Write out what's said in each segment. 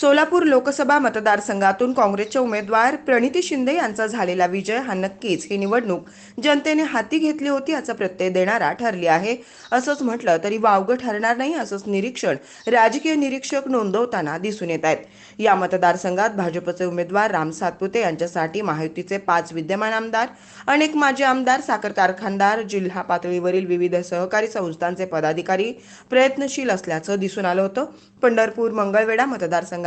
सोलापूर लोकसभा मतदारसंघातून काँग्रेसचे उमेदवार प्रणिती शिंदे यांचा झालेला विजय हा नक्कीच ही निवडणूक जनतेने हाती घेतली होती याचा प्रत्यय देणारा ठरली आहे. असंच म्हटलं तरी वावगं ठरणार नाही असंच निरीक्षण राजकीय निरीक्षक नोंदवताना दिसून येत आहेत. या मतदारसंघात भाजपचे उमेदवार राम सातपुते यांच्यासाठी महायुतीचे पाच विद्यमान आमदार अनेक माजी आमदार साखर कारखानदार जिल्हा पातळीवरील विविध सहकारी संस्थांचे पदाधिकारी प्रयत्नशील असल्याचं दिसून आलं होतं. पंढरपूर मंगळवेढा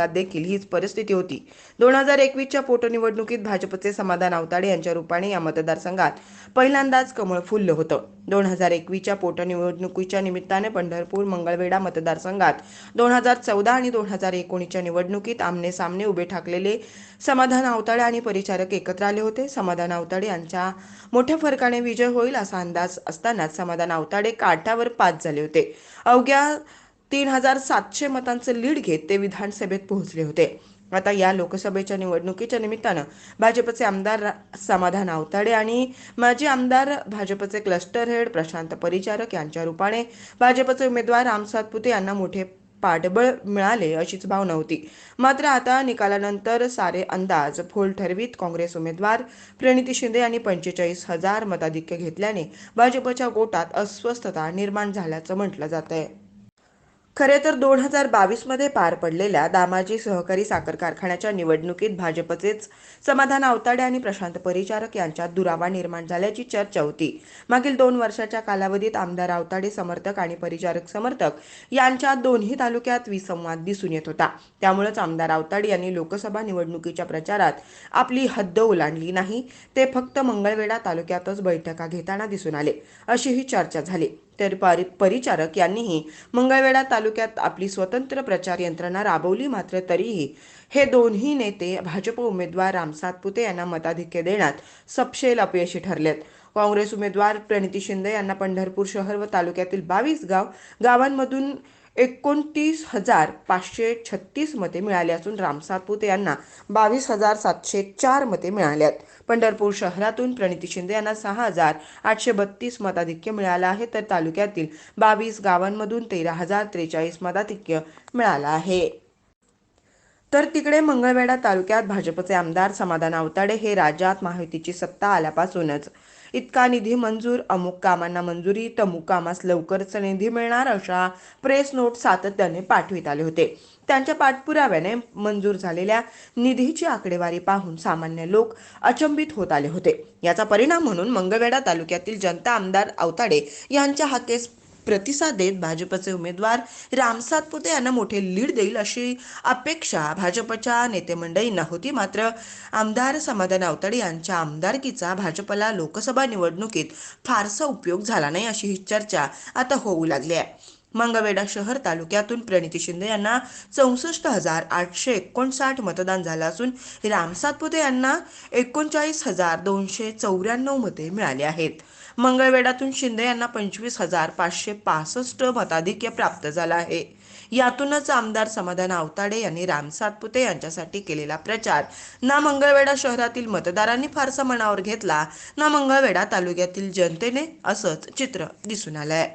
मतदारसंघात देखील हीच परिस्थिती होती. दोन हजार एकवीसच्या पोटनिवडणुकीत भाजपचे समाधान आवताडे यांच्या रूपाने या मतदारसंघात पहिल्यांदाच कमळ फुललं होतं. दोन हजार एकवीसच्या पोटनिवडणुकीच्या निमित्ताने पंढरपूर मंगळवेढा मतदारसंघात दोन हजार चौदा आणि दोन हजार एकोणीसच्या निवडणुकीत आमने सामने उभे ठाकलेले समाधान आवताडे आणि परिचारक एकत्र आले होते. समाधान आवताडे यांच्या मोठ्या फरकाने विजय होईल असा अंदाज असतानाच समाधान आवताडे काठावर पाच झाले होते. अवघ्या तीन हजार सातशे मतांचं लीड घेत ते विधानसभेत पोहोचले होते. आता या लोकसभेच्या निवडणुकीच्या निमित्तानं भाजपचे आमदार रा- समाधान आवताडे आणि माजी आमदार भाजपचे क्लस्टर हेड प्रशांत परिचारक यांच्या रूपाने भाजपचे उमेदवार रामसाद सातपुते यांना मोठे पाठबळ मिळाले अशीच भावना होती. मात्र आता निकालानंतर सारे अंदाज फोल ठरवीत काँग्रेस उमेदवार प्रणिती शिंदे यांनी पंचेचाळीस हजार मताधिक्य घेतल्याने भाजपच्या गोटात अस्वस्थता निर्माण झाल्याचं म्हटलं जात आहे खरे तर दोन हजार बावीसमध्ये पार पडलेल्या दामाजी सहकारी साखर कारखान्याच्या निवडणुकीत भाजपचेच समाधान आवताडे आणि प्रशांत परिचारक यांच्यात दुरावा निर्माण झाल्याची चर्चा होती. मागील दोन वर्षाच्या कालावधीत आमदार आवताडे समर्थक आणि परिचारक समर्थक यांच्या दोन्ही तालुक्यात विसंवाद दिसून येत होता. त्यामुळेच आमदार आवताडे यांनी लोकसभा निवडणुकीच्या प्रचारात आपली हद्द ओलांडली नाही. ते फक्त मंगळवेढा तालुक्यातच बैठका घेताना दिसून आले. अशी ही चर्चा झाली. तर परि परिचारक यांनीही मंगळवेढा तालुक्यात आपली स्वतंत्र प्रचार यंत्रणा राबवली मात्र तरीही हे दोन्ही नेते भाजप उमेदवार राम सातपुते यांना मताधिक्य देण्यात सपशेल अपयशी ठरलेत. काँग्रेस उमेदवार प्रणिती शिंदे यांना पंढरपूर शहर व तालुक्यातील बावीस गाव गावांमधून एकोणतीस हजार पाचशे छत्तीस मते मिळाली असून रामसापुते यांना बावीस हजार सातशे चार मते मिळाली आहेत पंढरपूर शहरातून प्रणिती शिंदे यांना सहा हजार आठशे बत्तीस मताधिक्य मिळालं आहे तर तालुक्यातील बावीस गावांमधून तेरा हजार त्रेचाळीस मताधिक्य मिळालं आहे. तर तिकडे मंगळवेढा तालुक्यात भाजपचे आमदार समाधान आवताडे हे राज्यात महायुतीची सत्ता आल्यापासूनच इतका निधी मंजूर अमुक कामांना मंजुरी तमुक कामास लवकरच निधी मिळणार अशा प्रेस नोट सातत्याने पाठवित आले होते. त्यांच्या पाठपुराव्याने मंजूर झालेल्या निधीची आकडेवारी पाहून सामान्य लोक अचंबित होत आले होते. याचा परिणाम म्हणून मंगळवेढा तालुक्यातील जनता आमदार अवताडे यांच्या हाकेस प्रतिसाद देत भाजपचे उमेदवार राम सातपुते यांना मोठे लीड देईल अशी अपेक्षा भाजपच्या नेतेमंडळींना होती मात्र आमदार समाधान आवताडे यांच्या आमदारकीचा भाजपला लोकसभा निवडणुकीत फारसा उपयोग झाला नाही अशी ही चर्चा आता होऊ लागली आहे. मंगवेडा शहर तालुक्यातून प्रणिती शिंदे यांना चौसष्ट हजार आठशे एकोणसाठ मतदान झालं असून राम सातपुते यांना एकोणचाळीस हजार दोनशे चौऱ्याण्णव मते मिळाली आहेत. मंगळवेढातून शिंदे यांना पंचवीस हजार पाचशे पासष्ट मताधिक्य प्राप्त झालं आहे. यातूनच आमदार समाधान आवताडे यांनी राम सातपुते यांच्यासाठी केलेला प्रचार ना मंगळवेढा शहरातील मतदारांनी फारसा मनावर घेतला ना मंगळवेढा तालुक्यातील जनतेने असंच चित्र दिसून आलंय.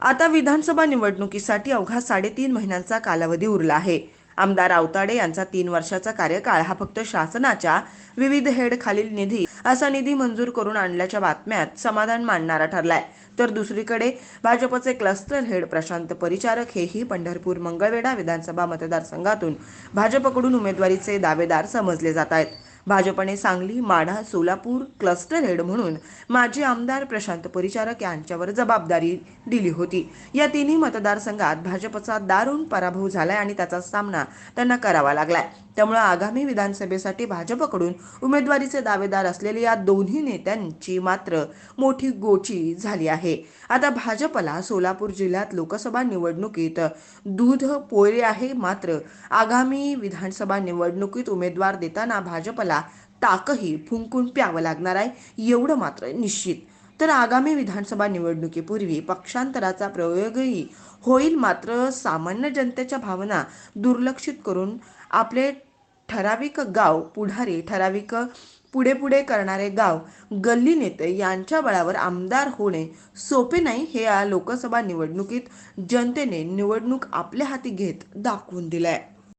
आता विधानसभा निवडणुकीसाठी अवघा साडेतीन महिन्यांचा कालावधी उरला आहे. आमदार आवताडे यांचा तीन वर्षाचा कार्यकाळ हा फक्त शासनाच्या विविध हेड खालील निधी असा निधी मंजूर करून आणल्याच्या बातम्यात समाधान मानणारा ठरलाय. तर दुसरीकडे भाजपचे क्लस्टर हेड प्रशांत परिचारक हेही पंढरपूर मंगळवेढा विधानसभा मतदारसंघातून भाजपकडून उमेदवारीचे दावेदार समजले जात आहेत. भाजपने सांगली माढा सोलापूर क्लस्टर हेड म्हणून माजी आमदार प्रशांत परिचारक यांच्यावर जबाबदारी दिली होती. या तिन्ही मतदारसंघात भाजपचा दारुण पराभव झालाय आणि त्याचा सामना त्यांना करावा लागलाय. त्यामुळे आगामी विधानसभेसाठी भाजपकडून उमेदवारीचे दावेदार असलेले या दोन्ही नेत्यांची मात्र मोठी गोची झाली आहे. आता भाजपला सोलापूर जिल्ह्यात लोकसभा निवडणुकीत दूध पोळे आहे. मात्र आगामी विधानसभा निवडणुकीत उमेदवार देताना भाजपला ताकही फुंकून प्यावं लागणार आहे एवढं मात्र निश्चित. तर आगामी विधानसभा निवडणुकीपूर्वी पक्षांतराचा प्रयोगही होईल मात्र सामान्य जनतेच्या भावना दुर्लक्षित करून आपले ठराविक गाव पुढारी ठराविक पुढे पुढे करणारे गाव गल्ली नेते यांच्या बळावर आमदार होणे सोपे नाही हे या लोकसभा निवडणुकीत जनतेने निवडणूक आपल्या हाती घेत दाखवून दिलंय.